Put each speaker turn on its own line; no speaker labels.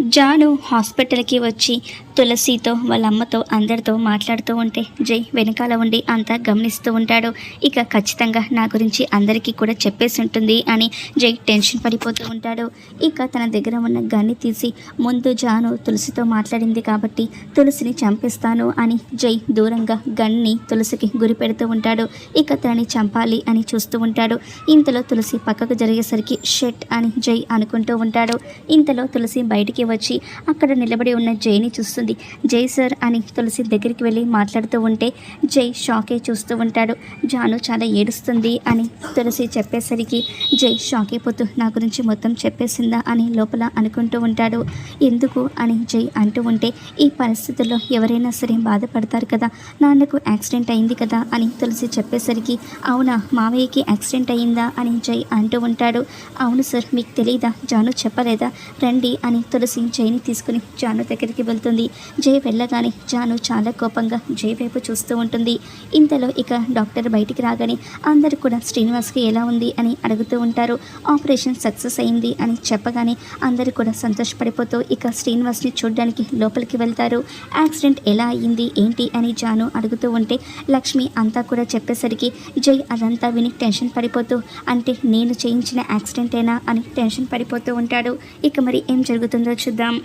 జాను హాస్పిటల్కి వచ్చి తులసితో వాళ్ళ అమ్మతో అందరితో మాట్లాడుతూ ఉంటే జై వెనకాల ఉండి అంతా గమనిస్తూ ఉంటాడు. ఇక ఖచ్చితంగా నా గురించి అందరికీ కూడా చెప్పేసి ఉంటుంది అని జై టెన్షన్ పడిపోతూ ఉంటాడు. ఇక తన దగ్గర ఉన్న గన్ని తీసి ముందు జాను తులసితో మాట్లాడింది కాబట్టి తులసిని చంపేస్తాను అని జై దూరంగా గన్ని తులసికి గురి పెడుతూ ఉంటాడు. ఇక తనని చంపాలి అని చూస్తూ ఉంటాడు. ఇంతలో తులసి పక్కకు జరిగేసరికి షెట్ అని జై అనుకుంటూ ఉంటాడు. ఇంతలో తులసి బయటికి వచ్చి అక్కడ నిలబడి ఉన్న జైని చూస్తుంది. జై సార్ అని తులసి దగ్గరికి వెళ్ళి మాట్లాడుతూ ఉంటే జై షాకే చూస్తూ ఉంటాడు. జాను చాలా ఏడుస్తుంది అని తులసి చెప్పేసరికి జై షాక్ అయిపోతూ నా గురించి మొత్తం చెప్పేసిందా అని లోపల అనుకుంటూ ఉంటాడు. ఎందుకు అని జై అంటూ ఉంటే ఈ పరిస్థితుల్లో ఎవరైనా సరే బాధపడతారు కదా నాన్నకు యాక్సిడెంట్ అయింది కదా అని తులసి చెప్పేసరికి అవునా మావయ్యకి యాక్సిడెంట్ అయిందా అని జై అంటూ ఉంటాడు. అవును సార్ మీకు తెలియదా జాను చెప్పలేదా? రండి అని తులసి జైని తీసుకుని జాను దగ్గరికి వెళ్తుంది. జై వెళ్ళగానే జాను చాలా కోపంగా జై వైపు చూస్తూ ఉంటుంది. ఇంతలో ఇక డాక్టర్ బయటికి రాగానే అందరూ కూడా శ్రీనివాస్కి ఎలా ఉంది అని అడుగుతూ ఉంటారు. ఆపరేషన్ సక్సెస్ అయింది అని చెప్పగానే అందరూ కూడా సంతోషపడిపోతూ ఇక శ్రీనివాస్ని చూడడానికి లోపలికి వెళ్తారు. యాక్సిడెంట్ ఎలా అయ్యింది ఏంటి అని జాను అడుగుతూ ఉంటే లక్ష్మి అంతా కూడా చెప్పేసరికి జై అదంతా విని టెన్షన్ పడిపోతూ అంటే నేను చేయించిన యాక్సిడెంటేనా అని టెన్షన్ పడిపోతూ ఉంటాడు. ఇక మరి ఏం జరుగుతుందో పరీక్షిద్దాం